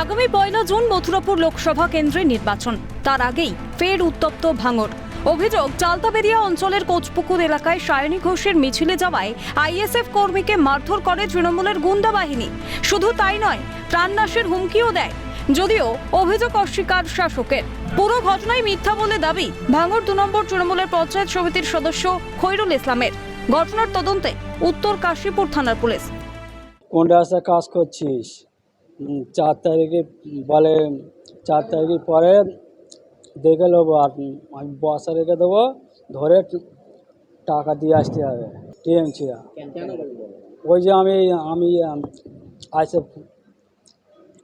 আগামী পয়লা জুন মথুরাপুর লোকসভা কেন্দ্রে নির্বাচন। তার আগেই ফের উত্তপ্ত ভাঙর। অভিযোগ চালতাবেরিয়া অঞ্চলের কোচপুকুর এলাকায় সায়নী ঘোষের মিছিলে যাওয়ায় আইএসএফ কর্মীকে মারধর করে তৃণমূলের গুন্ডা বাহিনী। শুধু তাই নয় প্রাণনাশের হুমকিও দেয়। যদিও অভিযোগ অস্বীকার শাসকের। পুরো ঘটনায় মিথ্যা বলে দাবি। ভাঙর দু নম্বর তৃণমূলের পঞ্চায়েত সমিতির সদস্য খৈরুল ইসলামের। ঘটনার তদন্তে উত্তর কাশীপুর থানার পুলিশ। কোন রাস্তায় কাজ করছিস? চার তারিখে বলে চার তারিখের পরে দেখে নেব আর আমি বসা রেখে দেবো ধরে টাকা দিয়ে আসতে হবে টিএমসি ওই যে আমি আমি আসে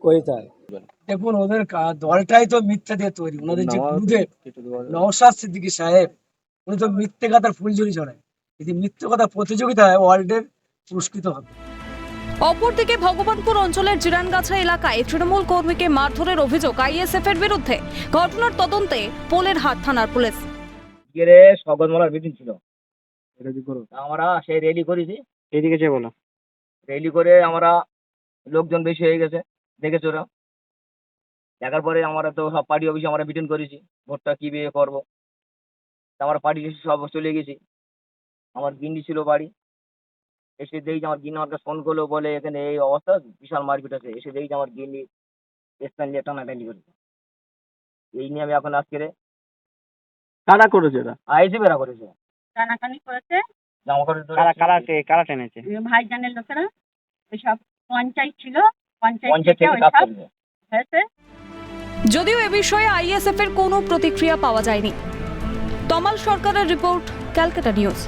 করি তাই। দেখুন ওদের কা- দলটাই তো মিথ্যা দিয়ে তৈরি ওনাদের যে গুরুদেব নওশাদ সিদ্দিকী সাহেব উনি তো মিথ্যে কথার ফুলঝুরি ছড়ায়। যদি মিথ্যে কথা প্রতিযোগিতা হয় ওয়ার্ল্ডের পুরস্কৃত হবে। অপরদিকে ভগবানপুর অঞ্চলের জিরানগাছা এলাকায় তৃণমূল কর্মীকে মারধরের অভিযোগ আইএসএফ এর বিরুদ্ধে। ঘটনার তদন্তে পোলের হাট থানার পুলিশ। গেলে শগৎমলার মিটিং ছিল। আমরা সেই রেলি করেছি। এদিকে যে বলো। রেলি করে আমরা লোকজন বেশি হয়ে গেছে দেখেছ ওরা? দেখার পরে আমরা তো সব পার্টি অফিসে আমরা মিটিং করেছি ভোটটা কি বিয়ে করব? তা আমরা পার্টি সব চলে গেছি। আমার গিন্নি ছিল বাড়ি। এসে দেখি আমার গিন্নি আমাকে ফোন করল বলে এখানে এই অবস্থা বিশাল মারপিট আছে এসে দেখি আমার গিন্নি স্প্যান নিয়ে টানাটানি করেছে। এই নিয়ে আমি এখন আজকে কারা করেছে এটা? আইসি বেড়া করেছে? টানাটানি করেছে। জামা কাপড় কারা কারা কারা টেনেছে? ভাইজানের লোকেরা ওইসব পঞ্চায়েত ছিল পঞ্চায়েত হয়েছে। যদিও এ বিষয়ে আইএসএফ এর কোনো প্রতিক্রিয়া পাওয়া যায়নি। তমাল সরকারের রিপোর্ট ক্যালকাটা নিউজ।